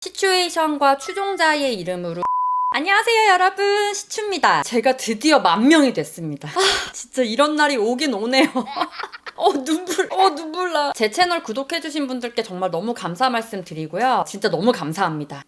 시츄에이션과 추종자의 이름으로. 안녕하세요 여러분. 시추입니다. 제가 드디어 만 명이 됐습니다. 아. 진짜 이런 날이 오긴 오네요. 어 눈물. 어 눈물 나 제 채널 구독해주신 분들께 정말 너무 감사 말씀 드리고요. 진짜 너무 감사합니다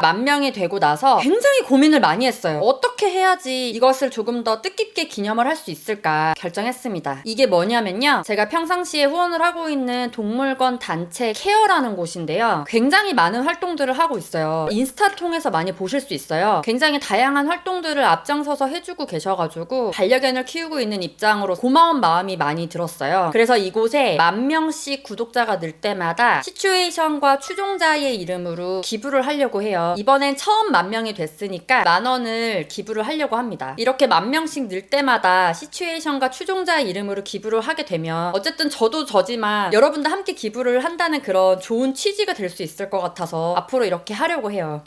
만 명이 되고 나서 굉장히 고민을 많이 했어요. 어떻게 해야지 이것을 조금 더 뜻깊게 기념을 할 수 있을까 결정했습니다. 이게 뭐냐면요. 제가 평상시에 후원을 하고 있는 동물권 단체 케어라는 곳인데요. 굉장히 많은 활동들을 하고 있어요. 인스타를 통해서 많이 보실 수 있어요. 굉장히 다양한 활동들을 앞장서서 해주고 계셔가지고 반려견을 키우고 있는 입장으로 고마운 마음이 많이 들었어요. 그래서 이곳에 만 명씩 구독자가 늘 때마다 시츄에이션과 추종자의 이름으로 기부를 하려고 해 요. 이번엔 처음 만 명이 됐으니까 만 원을 기부를 하려고 합니다. 이렇게 만 명씩 늘 때마다 시츄에이션과 추종자의 이름으로 기부를 하게 되면 어쨌든 저도 저지만 여러분도 함께 기부를 한다는 그런 좋은 취지가 될 수 있을 것 같아서 앞으로 이렇게 하려고 해요.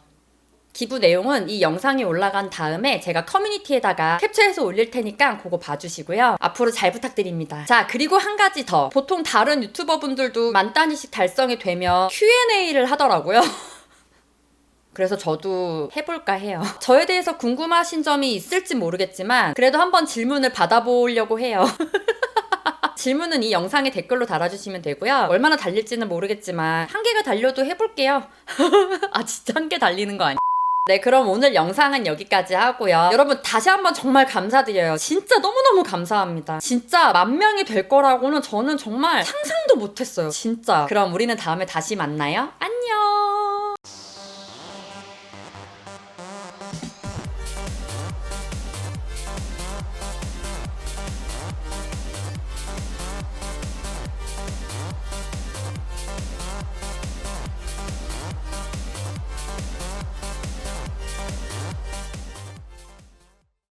기부 내용은 이 영상이 올라간 다음에 제가 커뮤니티에다가 캡처해서 올릴 테니까 그거 봐주시고요. 앞으로 잘 부탁드립니다. 자, 그리고 한 가지 더. 보통 다른 유튜버 분들도 만 단위씩 달성이 되면 Q&A를 하더라고요. 그래서 저도 해볼까 해요. 저에 대해서 궁금하신 점이 있을지 모르겠지만 그래도 한번 질문을 받아보려고 해요. 질문은 이 영상에 댓글로 달아주시면 되고요. 얼마나 달릴지는 모르겠지만 한 개가 달려도 해볼게요. 아 진짜 한 개 달리는 거 아니야? 네, 그럼 오늘 영상은 여기까지 하고요. 여러분 다시 한번 정말 감사드려요. 진짜 너무너무 감사합니다. 진짜 만 명이 될 거라고는 저는 정말 상상도 못했어요. 진짜. 그럼 우리는 다음에 다시 만나요. 안녕!